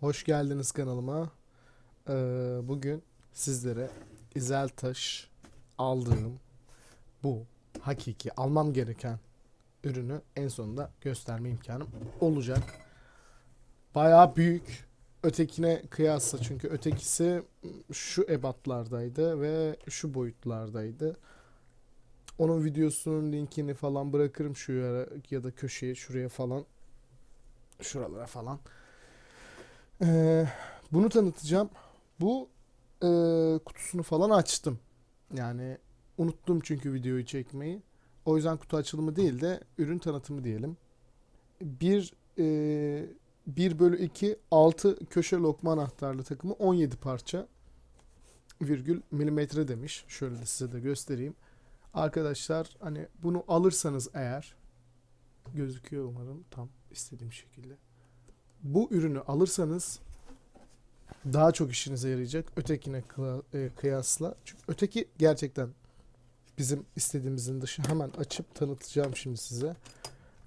Hoş geldiniz kanalıma. Ee, bugün sizlere İzeltaş aldığım bu hakiki almam gereken ürünü en sonunda gösterme imkanım olacak. Bayağı büyük ötekine kıyasla çünkü ötekisi şu ebatlardaydı ve şu boyutlardaydı. Onun videosunun linkini falan bırakırım şu yere ya da köşeye şuraya falan şuralara falan. Ee, bunu tanıtacağım. Bu e, kutusunu falan açtım. Yani unuttum çünkü videoyu çekmeyi. O yüzden kutu açılımı değil de ürün tanıtımı diyelim. Bir e, 1 bölü 2 6 köşe lokma anahtarlı takımı 17 parça virgül milimetre demiş. Şöyle de size de göstereyim. Arkadaşlar hani bunu alırsanız eğer gözüküyor umarım tam istediğim şekilde. Bu ürünü alırsanız daha çok işinize yarayacak ötekine e, kıyasla. Çünkü öteki gerçekten bizim istediğimizin dışı. Hemen açıp tanıtacağım şimdi size.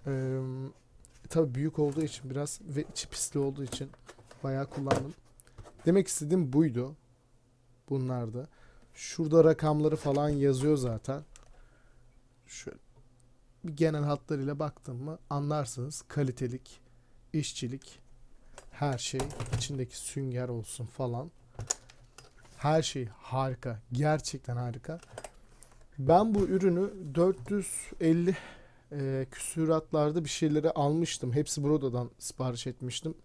Ee, tabii büyük olduğu için biraz ve içi pisli olduğu için bayağı kullandım. Demek istediğim buydu. Bunlardı. Şurada rakamları falan yazıyor zaten. Şöyle bir genel hatlarıyla baktım mı anlarsınız. Kalitelik, işçilik, her şey, içindeki sünger olsun falan. Her şey harika. Gerçekten harika. Ben bu ürünü 450 e, küsuratlarda bir şeyleri almıştım. Hepsi Broda'dan sipariş etmiştim.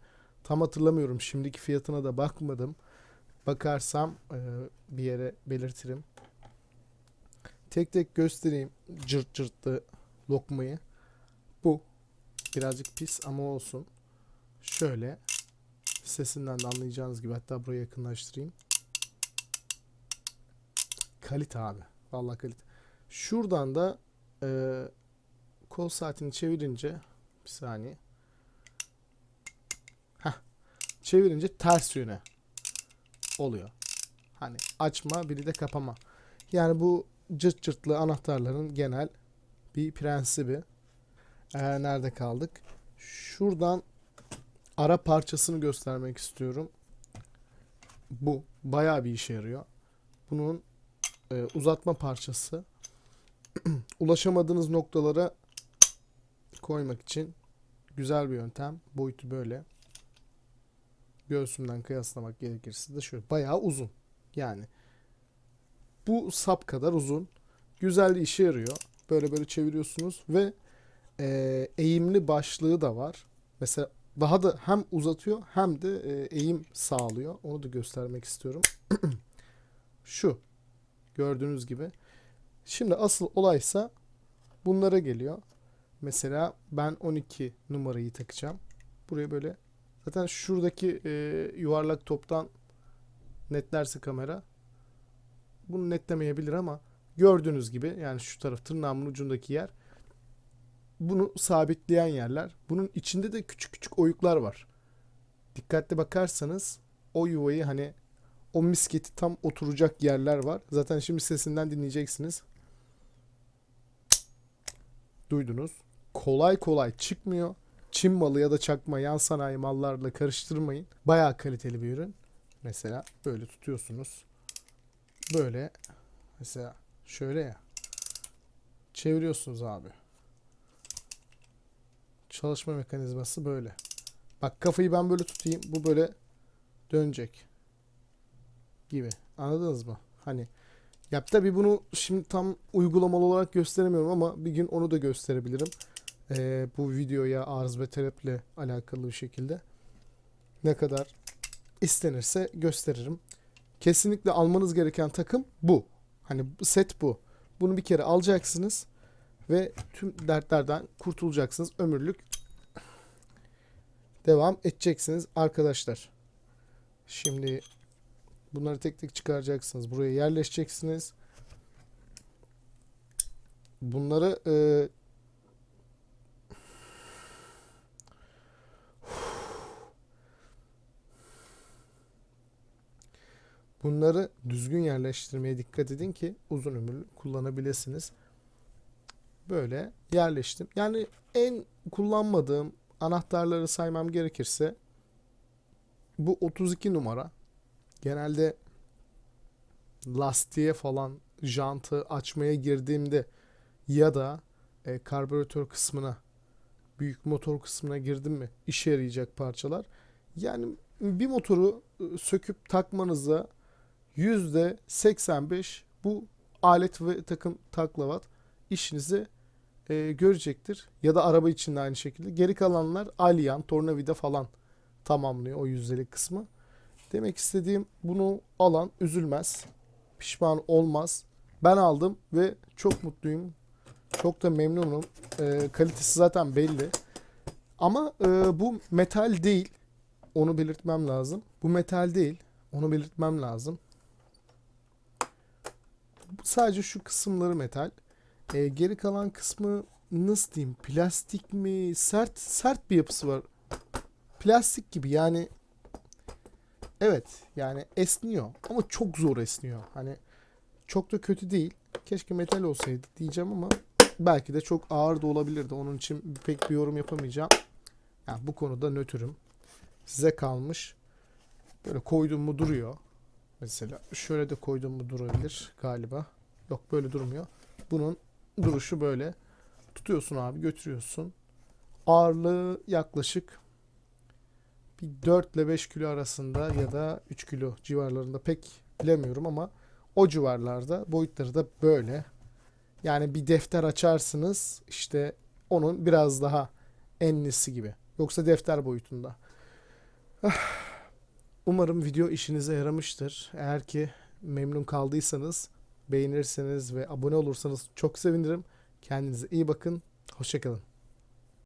Tam hatırlamıyorum. Şimdiki fiyatına da bakmadım. Bakarsam e, bir yere belirtirim. Tek tek göstereyim cırt cırtlı lokmayı. Bu birazcık pis ama olsun. Şöyle sesinden de anlayacağınız gibi hatta buraya yakınlaştırayım. Kalite abi. Vallahi kalite. Şuradan da e, kol saatini çevirince bir saniye. Heh. Çevirince ters yöne oluyor. Hani açma biri de kapama. Yani bu cırt cırtlı anahtarların genel bir prensibi. Ee, nerede kaldık? Şuradan ara parçasını göstermek istiyorum. Bu bayağı bir işe yarıyor. Bunun e, uzatma parçası. Ulaşamadığınız noktalara koymak için güzel bir yöntem. Boyutu böyle. Göğsümden kıyaslamak gerekirse de şöyle bayağı uzun. Yani bu sap kadar uzun. Güzel işe yarıyor. Böyle böyle çeviriyorsunuz ve e, eğimli başlığı da var. Mesela daha da hem uzatıyor hem de e, eğim sağlıyor. Onu da göstermek istiyorum. Şu. Gördüğünüz gibi. Şimdi asıl olaysa bunlara geliyor. Mesela ben 12 numarayı takacağım. Buraya böyle zaten şuradaki e, yuvarlak toptan netlerse kamera bunu netlemeyebilir ama gördüğünüz gibi yani şu taraf tırnağımın ucundaki yer bunu sabitleyen yerler. Bunun içinde de küçük küçük oyuklar var. Dikkatli bakarsanız o yuvayı hani o misketi tam oturacak yerler var. Zaten şimdi sesinden dinleyeceksiniz. Duydunuz. Kolay kolay çıkmıyor. Çin malı ya da çakma yan sanayi mallarla karıştırmayın. Bayağı kaliteli bir ürün. Mesela böyle tutuyorsunuz. Böyle mesela şöyle ya. Çeviriyorsunuz abi. Çalışma mekanizması böyle. Bak kafayı ben böyle tutayım. Bu böyle dönecek. Gibi. Anladınız mı? Hani ya tabii bunu şimdi tam uygulamalı olarak gösteremiyorum ama bir gün onu da gösterebilirim. Ee, bu videoya arz ve taleple alakalı bir şekilde. Ne kadar istenirse gösteririm. Kesinlikle almanız gereken takım bu. Hani set bu. Bunu bir kere alacaksınız ve tüm dertlerden kurtulacaksınız. Ömürlük devam edeceksiniz arkadaşlar. Şimdi bunları tek tek çıkaracaksınız. Buraya yerleşeceksiniz. Bunları e, bunları düzgün yerleştirmeye dikkat edin ki uzun ömürlü kullanabilirsiniz. Böyle yerleştim. Yani en kullanmadığım anahtarları saymam gerekirse bu 32 numara genelde lastiğe falan jantı açmaya girdiğimde ya da e, karbüratör kısmına büyük motor kısmına girdim mi işe yarayacak parçalar. Yani bir motoru e, söküp takmanıza yüzde 85 bu alet ve takım taklavat işinizi e, görecektir. Ya da araba için de aynı şekilde. Geri kalanlar alyan, tornavida falan tamamlıyor o yüzdelik kısmı. Demek istediğim bunu alan üzülmez. Pişman olmaz. Ben aldım ve çok mutluyum. Çok da memnunum. E, kalitesi zaten belli. Ama e, bu metal değil. Onu belirtmem lazım. Bu metal değil. Onu belirtmem lazım. Sadece şu kısımları metal. E, geri kalan kısmı nasıl diyeyim? Plastik mi? Sert sert bir yapısı var. Plastik gibi yani. Evet yani esniyor ama çok zor esniyor. Hani çok da kötü değil. Keşke metal olsaydı diyeceğim ama belki de çok ağır da olabilirdi. Onun için pek bir yorum yapamayacağım. Yani bu konuda nötrüm. Size kalmış. Böyle koydum mu duruyor. Mesela şöyle de koydum mu durabilir galiba. Yok böyle durmuyor. Bunun duruşu böyle. Tutuyorsun abi götürüyorsun. Ağırlığı yaklaşık bir 4 ile 5 kilo arasında ya da 3 kilo civarlarında pek bilemiyorum ama o civarlarda boyutları da böyle. Yani bir defter açarsınız işte onun biraz daha enlisi gibi. Yoksa defter boyutunda. Ah. Umarım video işinize yaramıştır. Eğer ki memnun kaldıysanız beğenirseniz ve abone olursanız çok sevinirim. Kendinize iyi bakın. Hoşçakalın.